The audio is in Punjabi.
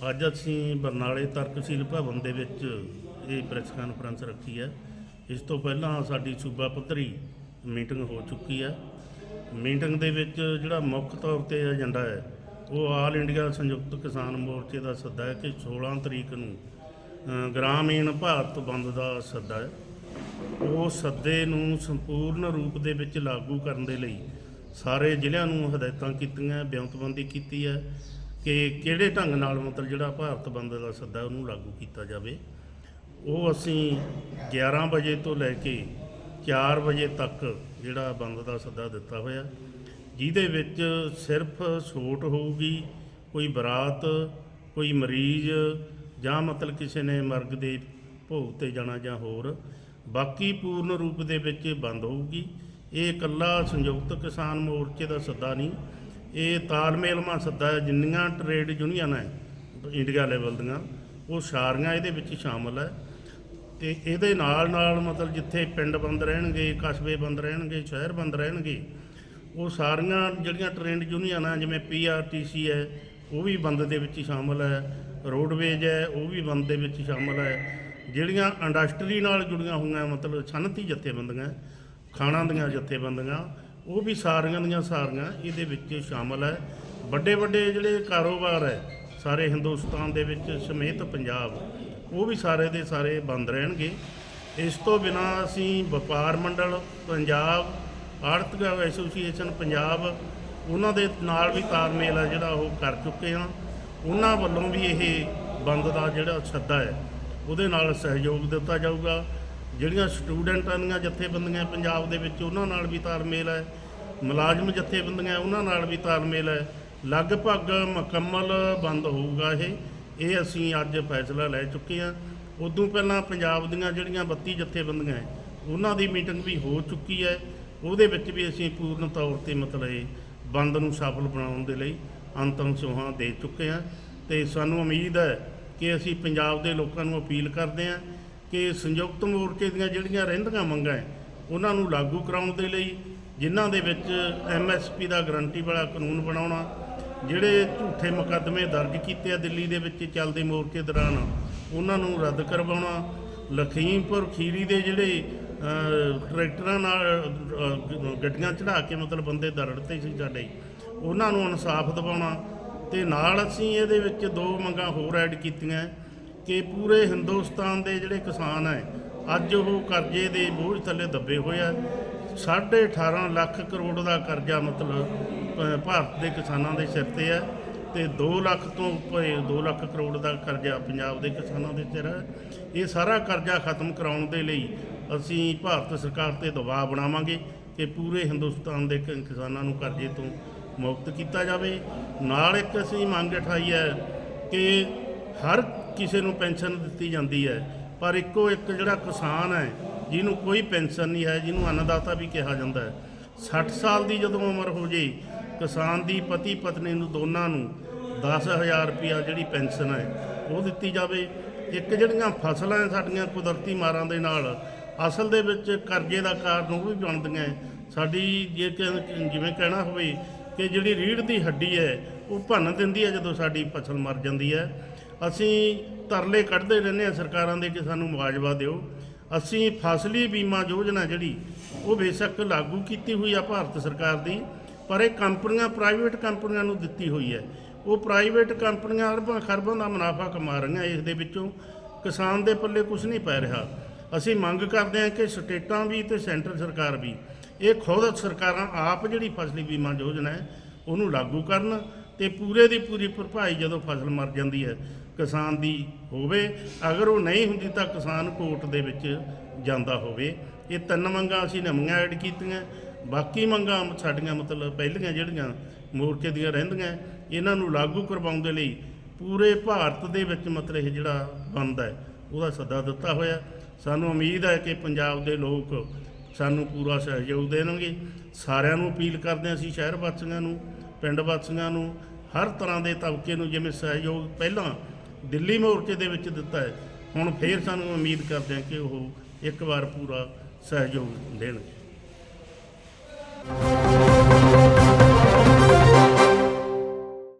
ਅੱਜ ਅਸੀਂ ਬਰਨਾਲੇ ਤਰਕਸ਼ੀਲ ਭਵਨ ਦੇ ਵਿੱਚ ਇਹ ਪ੍ਰੈਸ ਕਾਨਫਰੰਸ ਰੱਖੀ ਹੈ। ਇਸ ਤੋਂ ਪਹਿਲਾਂ ਸਾਡੀ ਸੂਬਾ ਪੱਧਰੀ ਮੀਟਿੰਗ ਹੋ ਚੁੱਕੀ ਹੈ। ਮੀਟਿੰਗ ਦੇ ਵਿੱਚ ਜਿਹੜਾ ਮੁੱਖ ਤੌਰ ਤੇ ਏਜੰਡਾ ਹੈ, ਉਹ ਆਲ ਇੰਡੀਆ ਸੰਯੁਕਤ ਕਿਸਾਨ ਮੋਰਚੇ ਦਾ ਸੱਦਾ ਹੈ ਕਿ 16 ਤਰੀਕ ਨੂੰ ਗ੍ਰਾਮੀਣ ਭਾਰਤ ਬੰਦ ਦਾ ਸੱਦਾ ਹੈ। ਉਹ ਸੱਦੇ ਨੂੰ ਸੰਪੂਰਨ ਰੂਪ ਦੇ ਵਿੱਚ ਲਾਗੂ ਕਰਨ ਦੇ ਲਈ ਸਾਰੇ ਜ਼ਿਲ੍ਹਿਆਂ ਨੂੰ ਹਦਾਇਤਾਂ ਕੀਤੀਆਂ, ਬਿਆਨਤਬੰਦੀ ਕੀਤੀ ਹੈ। ਕਿ ਕਿਹੜੇ ਢੰਗ ਨਾਲ ਮਤਲਬ ਜਿਹੜਾ ਭਾਰਤ ਬੰਦ ਦਾ ਸੱਦਾ ਉਹਨੂੰ ਲਾਗੂ ਕੀਤਾ ਜਾਵੇ, ਉਹ ਅਸੀਂ 11 ਵਜੇ ਤੋਂ ਲੈ ਕੇ 4 ਵਜੇ ਤੱਕ ਜਿਹੜਾ ਬੰਦ ਦਾ ਸੱਦਾ ਦਿੱਤਾ ਹੋਇਆ, ਜਿਹਦੇ ਵਿੱਚ ਸਿਰਫ ਛੋਟ ਹੋਊਗੀ, ਕੋਈ ਬਰਾਤ, ਕੋਈ ਮਰੀਜ਼ ਜਾਂ ਮਤਲਬ ਕਿਸੇ ਨੇ ਮਰਗ ਦੇ ਭੋਗ ਤੇ ਜਾਣਾ ਜਾਂ ਹੋਰ, ਬਾਕੀ ਪੂਰਨ ਰੂਪ ਦੇ ਵਿੱਚ ਬੰਦ ਹੋਊਗੀ। ਇਹ ਇਕੱਲਾ ਸੰਯੁਕਤ ਕਿਸਾਨ ਮੋਰਚੇ ਦਾ ਸੱਦਾ ਨਹੀਂ ਇਹ ਤਾਲਮੇਲ ਸੱਦਾ ਹੈ, ਜਿੰਨੀਆਂ ਟ੍ਰੇਡ ਯੂਨੀਅਨ ਹੈ ਇੰਡੀਆ ਲੈਵਲ ਦੀਆਂ, ਉਹ ਸਾਰੀਆਂ ਇਹਦੇ ਵਿੱਚ ਸ਼ਾਮਲ ਹੈ। ਤੇ ਇਹਦੇ ਨਾਲ ਨਾਲ ਮਤਲਬ ਜਿੱਥੇ ਪਿੰਡ ਬੰਦ ਰਹਿਣਗੇ, ਕਸਬੇ ਬੰਦ ਰਹਿਣਗੇ, ਸ਼ਹਿਰ ਬੰਦ ਰਹਿਣਗੇ, ਉਹ ਸਾਰੀਆਂ ਜਿਹੜੀਆਂ ਟ੍ਰੇਡ ਯੂਨੀਅਨਾਂ ਜਿਵੇਂ ਪੀਆਰਟੀਸੀ ਹੈ, ਉਹ ਵੀ ਬੰਦ ਦੇ ਵਿੱਚ ਸ਼ਾਮਲ ਹੈ। ਰੋਡਵੇਜ ਹੈ, ਉਹ ਵੀ ਬੰਦ ਦੇ ਵਿੱਚ ਸ਼ਾਮਲ ਹੈ। ਜਿਹੜੀਆਂ ਇੰਡਸਟਰੀ ਨਾਲ ਜੁੜੀਆਂ ਹੋਈਆਂ ਮਤਲਬ ਸਨਅਤੀ ਜਥੇਬੰਦੀਆਂ, ਖਾਣਾ ਦੀਆਂ ਜਥੇਬੰਦੀਆਂ ਉਹ ਵੀ ਸਾਰੀਆਂ ਦੀਆਂ ਸਾਰੀਆਂ ਇਹਦੇ ਵਿੱਚ ਸ਼ਾਮਲ ਹੈ। ਵੱਡੇ ਵੱਡੇ ਜਿਹੜੇ ਕਾਰੋਬਾਰ ਹੈ, ਸਾਰੇ ਹਿੰਦੁਸਤਾਨ ਦੇ ਵਿੱਚ ਸਮੇਤ ਪੰਜਾਬ, ਉਹ ਵੀ ਸਾਰੇ ਦੇ ਸਾਰੇ ਬੰਦ ਰਹਿਣਗੇ। ਇਸ ਤੋਂ ਬਿਨਾ ਅਸੀਂ ਵਪਾਰ ਮੰਡਲ, ਪੰਜਾਬ ਆੜਤਕ ਐਸੋਸੀਏਸ਼ਨ, ਪੰਜਾਬ, ਉਹਨਾਂ ਦੇ ਨਾਲ ਵੀ ਤਾਲਮੇਲ ਹੈ ਜਿਹੜਾ ਉਹ ਕਰ ਚੁੱਕੇ ਹਾਂ। ਉਹਨਾਂ ਵੱਲੋਂ ਵੀ ਇਹ ਬੰਦ ਦਾ ਜਿਹੜਾ ਸੱਦਾ ਹੈ, ਉਹਦੇ ਨਾਲ ਸਹਿਯੋਗ ਦਿੱਤਾ ਜਾਊਗਾ। ਜਿਹੜੀਆਂ ਸਟੂਡੈਂਟਾਂ ਦੀਆਂ ਜਥੇਬੰਦੀਆਂ ਪੰਜਾਬ ਦੇ ਵਿੱਚ ਉਹਨਾਂ ਨਾਲ ਵੀ ਤਾਲਮੇਲ ਹੈ, ਮੁਲਾਜ਼ਮ ਜਥੇਬੰਦੀਆਂ ਉਹਨਾਂ ਨਾਲ ਵੀ ਤਾਲਮੇਲ ਹੈ, ਲਗਭਗ ਮੁਕੰਮਲ ਬੰਦ ਹੋਊਗਾ ਇਹ ਇਹ ਅਸੀਂ ਅੱਜ ਫੈਸਲਾ ਲੈ ਚੁੱਕੇ ਹਾਂ। ਉਦੋਂ ਪਹਿਲਾਂ ਪੰਜਾਬ ਦੀਆਂ ਜਿਹੜੀਆਂ 32 ਜਥੇਬੰਦੀਆਂ ਹੈ, ਉਹਨਾਂ ਦੀ ਮੀਟਿੰਗ ਵੀ ਹੋ ਚੁੱਕੀ ਹੈ। ਉਹਦੇ ਵਿੱਚ ਵੀ ਅਸੀਂ ਪੂਰਨ ਤੌਰ ਤੇ ਮਤਲਬ ਇਹ ਬੰਦ ਨੂੰ ਸਫਲ ਬਣਾਉਣ ਦੇ ਲਈ ਅੰਤਮ ਸੋਹਾਂ ਦੇ ਚੁੱਕੇ ਹਾਂ। ਤੇ ਸਾਨੂੰ ਉਮੀਦ ਹੈ ਕਿ ਅਸੀਂ ਪੰਜਾਬ ਦੇ ਲੋਕਾਂ ਨੂੰ ਅਪੀਲ ਕਰਦੇ ਹਾਂ ਕਿ ਸੰਯੁਕਤ ਮੋਰਚੇ ਦੀਆਂ ਜਿਹੜੀਆਂ ਰਹਿੰਦੀਆਂ ਮੰਗਾਂ ਹੈ, ਉਹਨਾਂ ਨੂੰ ਲਾਗੂ ਕਰਾਉਣ ਦੇ ਲਈ ਜਿਨ੍ਹਾਂ ਦੇ ਵਿੱਚ ਐਮਐਸਪੀ ਦਾ ਗਰੰਟੀ ਵਾਲਾ ਕਾਨੂੰਨ ਬਣਾਉਣਾ, ਜਿਹੜੇ ਝੂਠੇ ਮੁਕੱਦਮੇ ਦਰਜ ਕੀਤੇ ਆ ਦਿੱਲੀ ਦੇ ਵਿੱਚ ਚੱਲਦੇ ਮੋਰਚੇ ਦੌਰਾਨ, ਉਹਨਾਂ ਨੂੰ ਰੱਦ ਕਰਵਾਉਣਾ, ਲਖੀਮਪੁਰ ਖੀਰੀ ਦੇ ਜਿਹੜੇ ਟਰੈਕਟਰਾਂ ਨਾਲ ਗੱਡੀਆਂ ਚੜਾ ਕੇ ਮਤਲਬ ਬੰਦੇ ਦਰੜਤੇ ਸੀ ਸਾਡੇ, ਉਹਨਾਂ ਨੂੰ ਇਨਸਾਫ ਦਿਵਾਉਣਾ ਤੇ ਨਾਲ ਅਸੀਂ ਇਹਦੇ ਵਿੱਚ ਦੋ ਮੰਗਾਂ ਹੋਰ ਐਡ ਕੀਤੀਆਂ। ਕਿ ਪੂਰੇ ਹਿੰਦੁਸਤਾਨ ਦੇ ਜਿਹੜੇ ਕਿਸਾਨ ਹੈ, ਅੱਜ ਉਹ ਕਰਜ਼ੇ ਦੇ ਬੋਝ ਥੱਲੇ ਦੱਬੇ ਹੋਏ ਆ। 18.5 ਲੱਖ ਕਰੋੜ ਦਾ ਕਰਜ਼ਾ ਮਤਲਬ ਭਾਰਤ ਦੇ ਕਿਸਾਨਾਂ ਦੇ ਸਿਰ ਤੇ ਹੈ ਤੇ 2 ਲੱਖ ਤੋਂ ਉੱਪਰ 2 ਲੱਖ ਕਰੋੜ ਦਾ ਕਰਜ਼ਾ ਪੰਜਾਬ ਦੇ ਕਿਸਾਨਾਂ ਦੇ ਸਿਰ ਹੈ ਇਹ ਸਾਰਾ ਕਰਜ਼ਾ ਖਤਮ ਕਰਾਉਣ ਦੇ ਲਈ ਅਸੀਂ ਭਾਰਤ ਸਰਕਾਰ ਤੇ ਦਬਾਅ ਬਣਾਵਾਂਗੇ ਕਿ ਪੂਰੇ ਹਿੰਦੁਸਤਾਨ ਦੇ ਕਿ- ਕਿਸਾਨਾਂ ਨੂੰ ਕਰਜ਼ੇ ਤੋਂ ਮੁਕਤ ਕੀਤਾ ਜਾਵੇ। ਨਾਲ ਇੱਕ ਅਸੀਂ ਮੰਗ ਉਠਾਈ ਹੈ ਕਿ ਹਰ ਕਿਸੇ ਨੂੰ ਪੈਨਸ਼ਨ ਦਿੱਤੀ ਜਾਂਦੀ ਹੈ, ਪਰ ਇੱਕੋ ਇੱਕ ਜਿਹੜਾ ਕਿਸਾਨ ਹੈ, ਜਿਹਨੂੰ ਕੋਈ ਪੈਨਸ਼ਨ ਨਹੀਂ ਹੈ, ਜਿਹਨੂੰ ਅੰਨਦਾਤਾ ਵੀ ਕਿਹਾ ਜਾਂਦਾ ਹੈ। 60 ਸਾਲ ਦੀ ਜਦੋਂ ਉਮਰ ਹੋ ਜੇ, ਕਿਸਾਨ ਦੀ ਪਤੀ ਪਤਨੀ ਨੂੰ ਦੋਨਾਂ ਨੂੰ 10000 ਰੁਪਇਆ ਜਿਹੜੀ ਪੈਨਸ਼ਨ ਹੈ, ਉਹ ਦਿੱਤੀ ਜਾਵੇ। ਇੱਕ ਜਿਹੜੀਆਂ ਫਸਲਾਂ ਹੈ ਸਾਡੀਆਂ ਕੁਦਰਤੀ ਮਾਰਾਂ ਦੇ ਨਾਲ, ਅਸਲ ਦੇ ਵਿੱਚ ਕਰਜ਼ੇ ਦਾ ਕਾਰਨ ਉਹ ਵੀ ਬਣਦੀਆਂ ਹੈ। ਸਾਡੀ ਜੇ ਜਿਵੇਂ ਕਹਿਣਾ ਹੋਵੇ ਕਿ ਜਿਹੜੀ ਰੀੜ੍ਹ ਦੀ ਹੱਡੀ ਹੈ, ਉਹ ਭੰਨ ਦਿੰਦੀ ਹੈ ਜਦੋਂ ਸਾਡੀ ਫਸਲ ਮਰ ਜਾਂਦੀ ਹੈ। ਅਸੀਂ ਤਰਲੇ ਕੱਢਦੇ ਰਹਿੰਦੇ ਹਾਂ ਸਰਕਾਰਾਂ ਦੇ ਕਿ ਸਾਨੂੰ ਮੁਆਵਜ਼ਾ ਦਿਓ। ਅਸੀਂ ਫਸਲੀ ਬੀਮਾ ਯੋਜਨਾ ਜਿਹੜੀ, ਉਹ ਬੇਸ਼ੱਕ ਲਾਗੂ ਕੀਤੀ ਹੋਈ ਆ ਭਾਰਤ ਸਰਕਾਰ ਦੀ, ਪਰ ਇਹ ਕੰਪਨੀਆਂ, ਪ੍ਰਾਈਵੇਟ ਕੰਪਨੀਆਂ ਨੂੰ ਦਿੱਤੀ ਹੋਈ ਹੈ। ਉਹ ਪ੍ਰਾਈਵੇਟ ਕੰਪਨੀਆਂ ਅਰਬਾਂ ਖਰਬਾਂ ਦਾ ਮੁਨਾਫਾ ਕਮਾ ਰਹੀਆਂ ਇਸ ਦੇ ਵਿੱਚੋਂ। ਕਿਸਾਨ ਦੇ ਪੱਲੇ ਕੁਝ ਨਹੀਂ ਪੈ ਰਿਹਾ। ਅਸੀਂ ਮੰਗ ਕਰਦੇ ਹਾਂ ਕਿ ਸਟੇਟਾਂ ਵੀ ਤੇ ਸੈਂਟਰ ਸਰਕਾਰ ਵੀ, ਇਹ ਖੁਦ ਸਰਕਾਰਾਂ ਆਪ ਜਿਹੜੀ ਫਸਲੀ ਬੀਮਾ ਯੋਜਨਾ ਹੈ, ਉਹਨੂੰ ਲਾਗੂ ਕਰਨ ਤੇ ਪੂਰੇ ਦੀ ਪੂਰੀ ਭਰਪਾਈ ਜਦੋਂ ਫਸਲ ਮਰ ਜਾਂਦੀ ਹੈ ਕਿਸਾਨ ਦੀ ਹੋਵੇ, ਅਗਰ ਉਹ ਨਹੀਂ ਹੁੰਦੀ ਤਾਂ ਕਿਸਾਨ ਕੋਰਟ ਦੇ ਵਿੱਚ ਜਾਂਦਾ ਹੋਵੇ। ਇਹ ਤਿੰਨ ਮੰਗਾਂ ਅਸੀਂ ਨਵੀਆਂ ਐਡ ਕੀਤੀਆਂ। ਬਾਕੀ ਮੰਗਾਂ ਸਾਡੀਆਂ ਮਤਲਬ ਪਹਿਲੀਆਂ ਜਿਹੜੀਆਂ ਮੋਰਚੇ ਦੀਆਂ ਰਹਿੰਦੀਆਂ, ਇਹਨਾਂ ਨੂੰ ਲਾਗੂ ਕਰਵਾਉਣ ਦੇ ਲਈ ਪੂਰੇ ਭਾਰਤ ਦੇ ਵਿੱਚ ਮਤਲਬ ਇਹ ਜਿਹੜਾ ਬੰਦ ਹੈ, ਉਹਦਾ ਸੱਦਾ ਦਿੱਤਾ ਹੋਇਆ। ਸਾਨੂੰ ਉਮੀਦ ਹੈ ਕਿ ਪੰਜਾਬ ਦੇ ਲੋਕ ਸਾਨੂੰ ਪੂਰਾ ਸਹਿਯੋਗ ਦੇਣਗੇ। ਸਾਰਿਆਂ ਨੂੰ ਅਪੀਲ ਕਰਦੇ ਹਾਂ ਅਸੀਂ ਸ਼ਹਿਰ ਵਾਸੀਆਂ ਨੂੰ, ਪਿੰਡ ਵਾਸੀਆਂ ਨੂੰ, ਹਰ ਤਰ੍ਹਾਂ ਦੇ ਤਬਕੇ ਨੂੰ ਜਿਵੇਂ ਸਹਿਯੋਗ ਪਹਿਲਾਂ ਦਿੱਲੀ ਮੋਰਚੇ ਦੇ ਵਿੱਚ ਦਿੱਤਾ ਹੈ। ਹੁਣ ਫੇਰ ਸਾਨੂੰ ਉਮੀਦ ਕਰਦੇ ਹਾਂ ਕਿ ਉਹ ਇੱਕ ਵਾਰ ਪੂਰਾ ਸਹਿਯੋਗ ਦੇਣਗੇ।